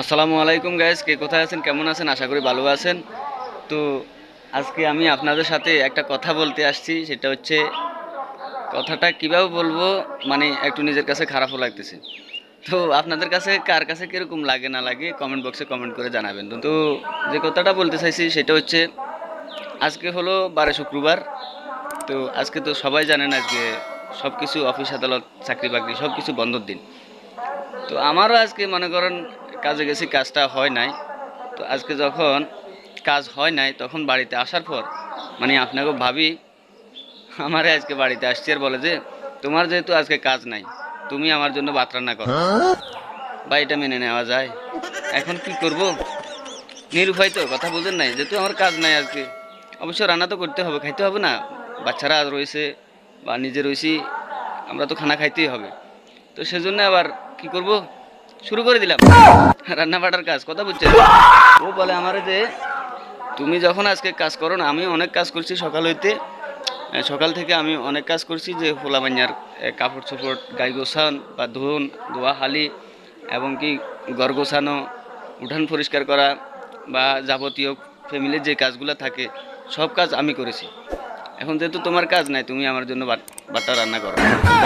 আসসালামু আলাইকুম গাইস কে কোথায় আছেন, কেমন আছেন? আশা করি ভালো আছেন। তো আজকে আমি আপনাদের সাথে একটা কথা বলতে আসছি, সেটা হচ্ছে কথাটা কীভাবে বলব মানে একটু নিজের কাছে খারাপও লাগতেছে। তো আপনাদের কাছে কার কাছে কীরকম লাগে, না লাগে কমেন্ট বক্সে কমেন্ট করে জানাবেন। তো যে কথাটা বলতে চাইছি, সেটা হচ্ছে আজকে হলো বারে শুক্রবার। তো আজকে তো সবাই জানেন আজকে সব কিছু অফিস, আদালত চাকরি বাকরি সব কিছু বন্ধর দিন। তো আমারও আজকে মনে করেন কাজে গেছি, কাজটা হয় নাই। তো আজকে যখন কাজ হয় নাই, তখন বাড়িতে আসার পর মানে আপনাকে ভাবি, আমারে আজকে বাড়িতে আসছি আর বলে যে, তোমার যেহেতু আজকে কাজ নাই, তুমি আমার জন্য ভাত রান্না করো। বা এটা মেনে নেওয়া যায়। এখন কি করব? নিরুপায় তো কথা বুঝেন নাই, যেহেতু আমার কাজ নাই আজকে। অবশ্য রান্না তো করতে হবে, খাইতে হবে না। বাচ্চারা আজ রয়েছে, বা নিজে রয়েছি, আমরা তো খানা খাইতেই হবে। তো সেজন্য আবার কি করব? শুরু করে দিলাম। রান্না বাটার কাজ, কথা বুঝছে ও বলে আমার যে, তুমি যখন আজকে কাজ করো না, আমি অনেক কাজ করছি সকাল হইতে সকাল থেকে আমি অনেক কাজ করছি যে ফোলা বান্যার কাপড় চোপড়, গাই গোছান বা ধুন, ধোয়া হালি এবং কি ঘর গোছানো, উঠান পরিষ্কার করা বা যাবতীয় ফ্যামিলির যে কাজগুলো থাকে, সব কাজ আমি করেছি। এখন যেহেতু তোমার কাজ নাই, তুমি আমার জন্য বাট- বাটা রান্না করো।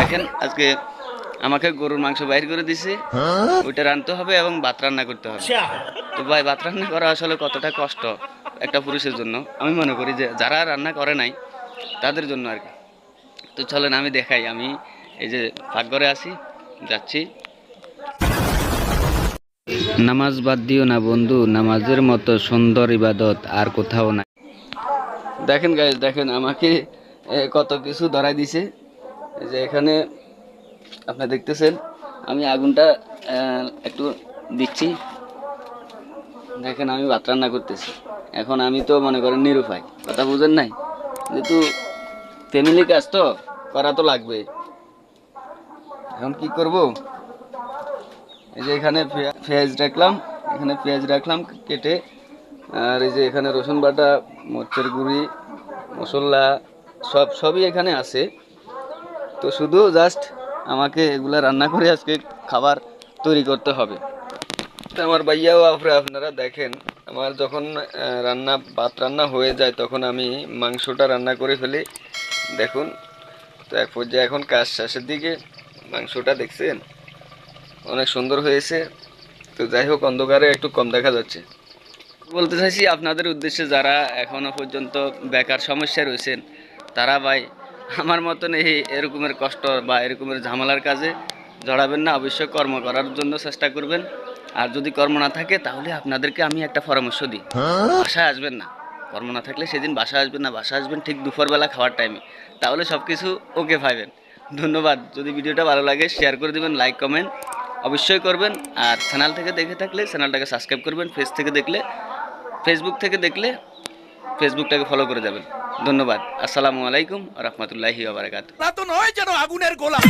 দেখেন, আজকে আমাকে গরুর মাংস বাইর করে দিছে। ওইটা রাঁধতে হবে এবং ভাত রান্না করতে হবে। তো ভাই ভাত রান্না করা আসলে কতটা কষ্ট একটা পুরুষের জন্য? আমি মনে করি যে যারা রান্না করে নাই তাদের জন্য আর কি। তো চলেন আমি দেখাই। আমি এই যে পাকঘরে আছি যাচ্ছি। নামাজ বাদ দিও না বন্ধু নামাজের মতো সুন্দর ইবাদত আর কোথাও নাই। দেখেন গাইজ দেখেন আমাকে কত কিছু ধরাই দিছে। যে এখানে আপনি দেখতেছেন, আমি আগুনটা একটু দিচ্ছি। দেখেন, আমি ভাত রান্না করতেছি। এখন আমি তো মনে করেন নিরুপায়, কথা বুঝেন নাই? যেহেতু ফ্যামিলি কাজ তো, করা তো লাগবে। এখন কি করব? এই যে এখানে পেঁয়াজ রাখলাম, এখানে পেঁয়াজ রাখলাম কেটে, আর এই যে এখানে রসুন বাটা, মরচের গুঁড়ি, মশলা, সব, সবই এখানে আছে। তো শুধু জাস্ট আমাকে এগুলো রান্না করে আজকে খাবার তৈরি করতে হবে। তো আমার ভাইয়াও আপরে আপনারা দেখেন, আমার যখন রান্না, ভাত রান্না হয়ে যায় তখন আমি মাংসটা রান্না করে ফেলি। দেখুন, তো এক পর্যায়ে এখন কাজ শেষের দিকে, মাংসটা দেখছেন? অনেক সুন্দর হয়েছে। তো যাই হোক, অন্ধকারে একটু কম দেখা যাচ্ছে। বলতে চাইছি, আপনাদের উদ্দেশ্যে যারা এখনও পর্যন্ত বেকার সমস্যায় রয়েছেন, তারা ভাই আমার মতন এই এরকমের কষ্ট বা এরকমের ঝামেলার কাজে জড়াবেন না। অবশ্যই কর্ম করার জন্য চেষ্টা করবেন। আর যদি কর্ম না থাকে, তাহলে আপনাদেরকে আমি একটা পরামর্শ দিই। বাসায় আসবেন না। কর্ম না থাকলে সেদিন বাসায় আসবেন না। বাসায় আসবেন ঠিক দুপুরবেলা খাওয়ার টাইমে তাহলে সব কিছু ওকে পাইবেন ধন্যবাদ। যদি ভিডিওটা ভালো লাগে শেয়ার করে দেবেন লাইক কমেন্ট অবশ্যই করবেন। আর চ্যানেল থেকে দেখে থাকলে চ্যানেলটাকে সাবস্ক্রাইব করবেন। ফেস থেকে দেখলে ফেসবুক থেকে দেখলে ফেসবুকটাকে ফলো করে যাবেন। ধন্যবাদ। আসসালামু আলাইকুম রহমতুল্লাহি আবরাকাত নয় যেন আগুনের গোলা।